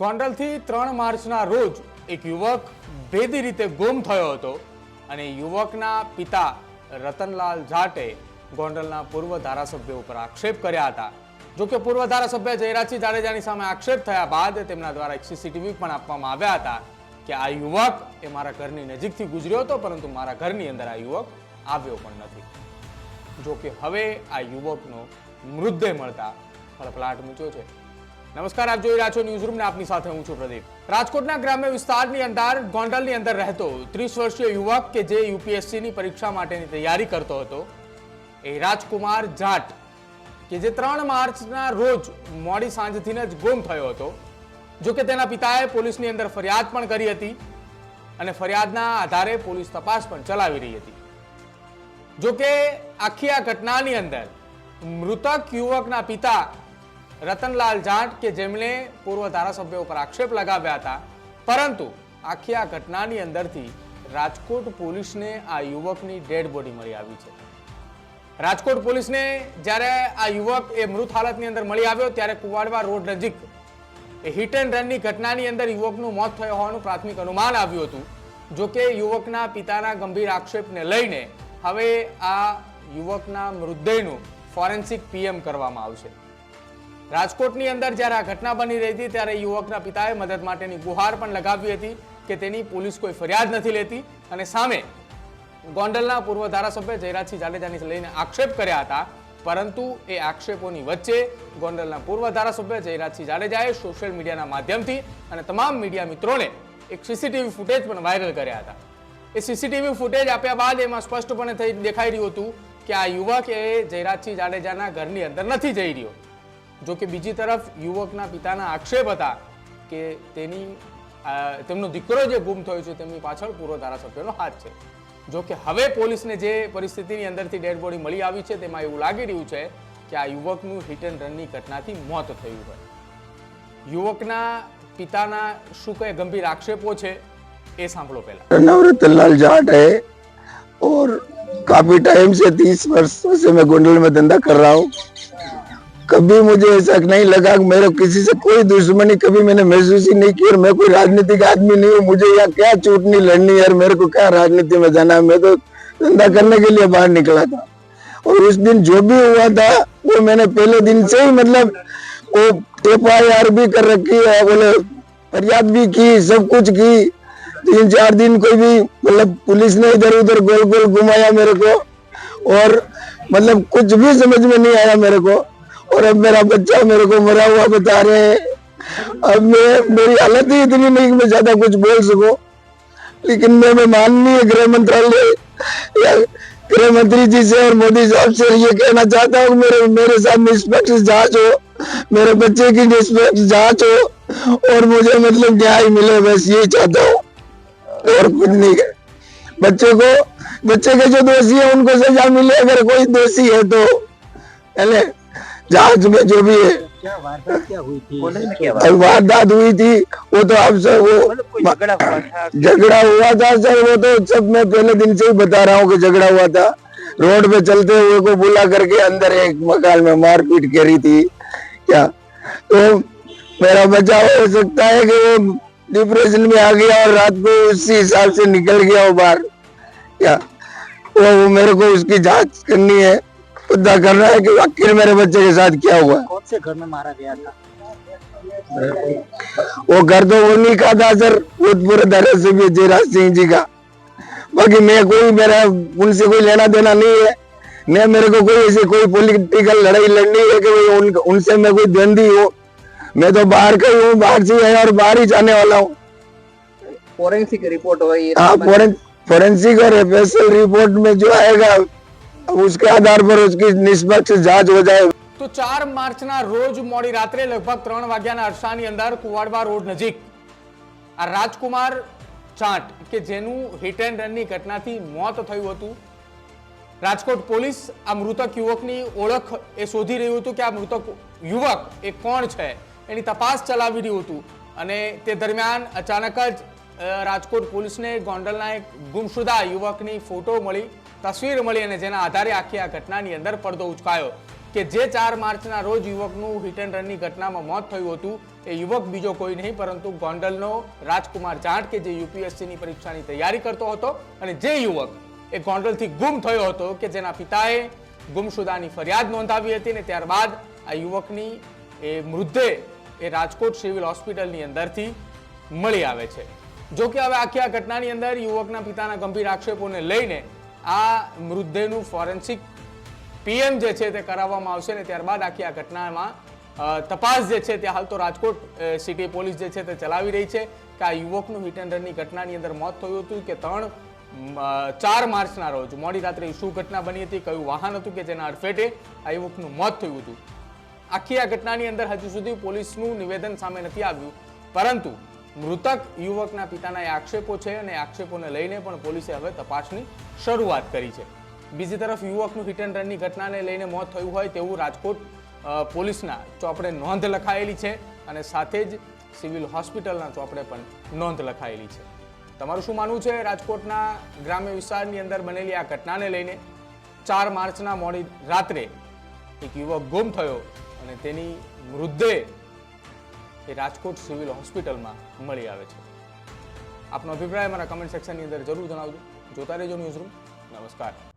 ગોંડલથી ત્રણ માર્ચના રોજ એક યુવક ભેદી રીતે ગુમ થયો હતો અને યુવકના પિતા રતનલાલ જાટે ગોંડલના પૂર્વ ધારાસભ્ય ઉપર આક્ષેપ કર્યા હતા. જો કે પૂર્વ ધારાસભ્ય જયરાજસિંહ જાડેજાની સામે આક્ષેપ થયા બાદ તેમના દ્વારા એક સીસીટીવી પણ આપવામાં આવ્યા હતા કે આ યુવક એ મારા ઘરની નજીકથી ગુજર્યો હતો, પરંતુ મારા ઘરની અંદર આ યુવક આવ્યો પણ નથી. જો કે હવે આ યુવકનો મૃતદેહ મળતા ખળભળાટ મૂક્યો છે. નમસ્કાર, આપ જોઈ રહ્યા છો ન્યૂઝ રૂમ આપની સાથે હું છું પ્રદીપ. રાજકોટના ગ્રામ્ય વિસ્તારની અંદર, ગોંડલની અંદર રહેતો ત્રીસ વર્ષીય યુવક કે જે યુપીએસસી ની પરીક્ષા માટેની તૈયારી કરતો હતો, એ રાજકુમાર જાટ, કે જે ત્રણ માર્ચના રોજ મોડી સાંજથી જ ગુમ થયો હતો. જો કે તેના પિતાએ પોલીસની અંદર ફરિયાદ પણ કરી હતી અને ફરિયાદના આધારે પોલીસ તપાસ પણ ચલાવી રહી હતી. જો કે આખી આ ઘટનાની અંદર મૃતક યુવકના પિતા રતનલાલ જાટ કે જેમણે પૂર્વ ધારાસભ્ય ઉપર આક્ષેપ લગાવ્યા હતા. પરંતુ આખી આ ઘટનાની અંદરથી રાજકોટ પોલીસને આ યુવકની ડેડ બોડી મળી આવી છે. રાજકોટ પોલીસને જ્યારે આ યુવક એ મૃત હાલતની અંદર મળી આવ્યો ત્યારે કુવાડવા રોડ નજીક હિટ એન્ડ રનની ઘટનાની અંદર યુવકનું મોત થયું હોવાનું પ્રાથમિક અનુમાન આવ્યું હતું. જો કે યુવકના પિતાના ગંભીર આક્ષેપને લઈને હવે આ યુવકના મૃતદેહનું ફોરેન્સિક પીએમ કરવામાં આવશે. રાજકોટની અંદર જ્યારે આ ઘટના બની રહી હતી, ત્યારે યુવકના પિતાએ મદદ માટેની ગુહાર પણ લગાવી હતી કે તેની પોલીસ કોઈ ફરિયાદ નથી લેતી. અને સામે ગોંડલના પૂર્વ ધારાસભ્ય જયરાજસિંહ જાડેજાની લઈને આક્ષેપ કર્યા હતા. પરંતુ એ આક્ષેપોની વચ્ચે ગોંડલના પૂર્વ ધારાસભ્ય જયરાજસિંહ જાડેજાએ સોશિયલ મીડિયાના માધ્યમથી અને તમામ મીડિયા મિત્રોને એક સીસીટીવી ફૂટેજ પણ વાયરલ કર્યા હતા. એ સીસીટીવી ફૂટેજ આપ્યા બાદ એમાં સ્પષ્ટપણે થઈ દેખાઈ રહ્યું હતું કે આ યુવક એ જયરાજસિંહ જાડેજાના ઘરની અંદર નથી જઈ રહ્યો. જો કે બીજી તરફ યુવકના પિતાના આક્ષેપ હતા કે તેની આ, તેમનો દીકરો જે ગુમ થયો છે તેમની પાછળ પૂર્વ ધારાસભ્યનો હાથ છે જો કે હવે પોલીસને જે પરિસ્થિતિની અંદરથી ડેડ બોડી મળી આવી છે તેમાં એવું લાગી રહ્યું છે કે આ યુવકનું હિટ એન્ડ રનની ઘટનાથી મોત થયું હોય યુવકના પિતાના શું કઈ ગંભીર આક્ષેપો છે એ સાંભળો પહેલા नवरतन जाट है और काफी टाइम से तीस वर्षों से मैं गोंडल में धंधा कर रहा हूँ कभी मुझे ऐसा नहीं लगा कि मेरे किसी से कोई दुश्मनी कभी मैंने महसूस ही नहीं की और मैं कोई राजनीतिक आदमी नहीं हूँ। मुझे यहाँ क्या चूटनी लड़नी है मेरे को क्या राजनीति में जाना है? मैं तो धंधा करने के लिए बाहर निकला था। और उस दिन जो भी हुआ था, वो मैंने पहले दिन से ही मतलब वो एफ़ आई आर भी कर रखी है, बोले फरियाद भी की, सब कुछ की। तीन चार दिन कोई भी मतलब पुलिस ने इधर उधर गोल गोल घुमाया मेरे को और मतलब कुछ भी समझ में नहीं आया मेरे को। और अब मेरा बच्चा मेरे को मरा हुआ बता रहे हैं। अब मैं, मेरी हालत ही इतनी नहीं मैं ज़्यादा कुछ बोल सकूँ। लेकिन मैं मैं माननीय गृह मंत्रालय, या गृह मंत्री जी से और मोदी साहब से ये कहना चाहता हूँ मेरे मेरे साथ निष्पक्ष जाँच हो, मेरे बच्चे की निष्पक्ष जाँच हो, और मुझे मतलब न्याय मिले, बस यही चाहता हूँ। और कुछ नहीं है। बच्चे को, बच्चे के जो दोषी है, उनको सजा मिले, अगर कोई दोषी है तो जाँच में जो भी है। क्या वारदात क्या हुई थी? वारदात? हुई थी वो तो आप सब वो मतलब झगड़ा हुआ था? झगड़ा हुआ था सर वो तो सब मैं पहले दिन से ही बता रहा हूँ कि झगड़ा हुआ था। रोड पे चलते हुए को बुला करके अंदर एक मकान में मारपीट करी थी। क्या? तो मेरा बचाव हो सकता है कि वो डिप्रेशन में आ गया और रात को उसी हिसाब से निकल गया वो बाहर। क्या? वो, वो मेरे को उसकी जाँच करनी है। मुद्दा कर रहा है कि आखिर मेरे बच्चे के साथ क्या हुआ? कौन से घर में मारा गया था? वो घर तो वो नहीं कहा था सर। भूतपूर्व धरे से भी जयराज सिंह जी का। बाकी मैं कोई मेरा उनसे कोई लेना देना नहीं है। मैं मेरे को कोई ऐसी कोई पॉलिटिकल लड़ाई लड़नी है कि भाई उन, उनसे मैं कोई द्वंदी हो। मैं तो बाहर का ही हूँ बाहर से है और बाहर ही जाने वाला हूँ। फोरेंसिक रिपोर्ट हो हाँ फॉरेंसिक और स्पेशल रिपोर्ट में जो आएगा उसके आधार पर उसकी निष्पक्ष जांच हो जाए તો ચાર માર્ચના રોજ મોડી રાત્રે લગભગ ત્રણ વાગ્યાના અરસાની અંદર કુવાડવા રોડ નજીક આ રાજકુમાર ચાટ કે જેનું હિટ એન્ડ રનની ઘટનાથી મોત થયું હતું રાજકોટ પોલીસ આ મૃતક યુવકની ઓળખ એ શોધી રહ્યું હતું કે આ મૃતક યુવક એ કોણ છે એની તપાસ ચલાવી રહ્યું હતું અને તે દરમિયાન અચાનક જ અ, રાજકોટ પોલીસને ગોંડલના એક ગુમશુદા યુવકની ફોટો મળી તસવીર મળી અને જેના આધારે આખી આ ઘટનાની અંદર પડદો ઉચકાયો કે જે ચાર માર્ચના રોજ યુવકનું હિટ એન્ડ રનની ઘટનામાં મોત થયું હતું, એ યુવક બીજો કોઈ નહીં, પરંતુ ગોંડલનો રાજકુમાર જાટ કે જે યુપીએસસીની પરીક્ષાની તૈયારી કરતો હતો અને જે યુવક એ ગોંડલથી ગુમ થયો હતો કે જેના પિતાએ ગુમશુદાની ફરિયાદ નોંધાવી હતી ને ત્યારબાદ આ યુવકની એ મૃતદેહ એ રાજકોટ સિવિલ હોસ્પિટલની અંદરથી મળી આવે છે. જો કે હવે આખી આ ઘટનાની અંદર યુવકના પિતાના ગંભીર આક્ષેપોને લઈને આ મૃતદેહનું ફોરેન્સિક પીએમ જે છે તે કરાવવામાં આવશે ને ત્યારબાદ આખી આ ઘટનામાં તપાસ જે છે તે હાલ તો રાજકોટ સિટી પોલીસ જે છે તે ચલાવી રહી છે કે આ યુવકનું હિટ એન્ડ રનની ઘટનાની અંદર મોત થયું હતું કે ત્રણ ચાર માર્ચના રોજ, મોડી રાત્રે શું ઘટના બની હતી, કયું વાહન હતું કે જેના અડફેટે આ યુવકનું મોત થયું હતું. આખી આ ઘટનાની અંદર હજુ સુધી પોલીસનું નિવેદન સામે નથી આવ્યું. પરંતુ મૃતક યુવકના પિતાના આક્ષેપો છે અને આક્ષેપોને લઈને પણ પોલીસે હવે તપાસની શરૂઆત કરી છે. બીજી તરફ યુવકનું હિટ એન્ડ રનની ઘટનાને લઈને મોત થયું હોય તેવું રાજકોટ પોલીસના ચોપડે નોંધ લખાયેલી છે અને સાથે જ સિવિલ હોસ્પિટલના ચોપડે પણ નોંધ લખાયેલી છે. તમારું શું માનવું છે રાજકોટના ગ્રામ્ય વિસ્તારની અંદર બનેલી આ ઘટનાને લઈને? ચાર માર્ચના મોડી રાત્રે એક યુવક ગુમ થયો અને તેની મૃતદેહ એ રાજકોટ સિવિલ હોસ્પિટલમાં મળી આવે છે. આપનો અભિપ્રાય મારા કમેન્ટ સેક્શનની અંદર જરૂર જણાવજો. જોતા રહેજો ન્યૂઝરૂમ નમસ્કાર.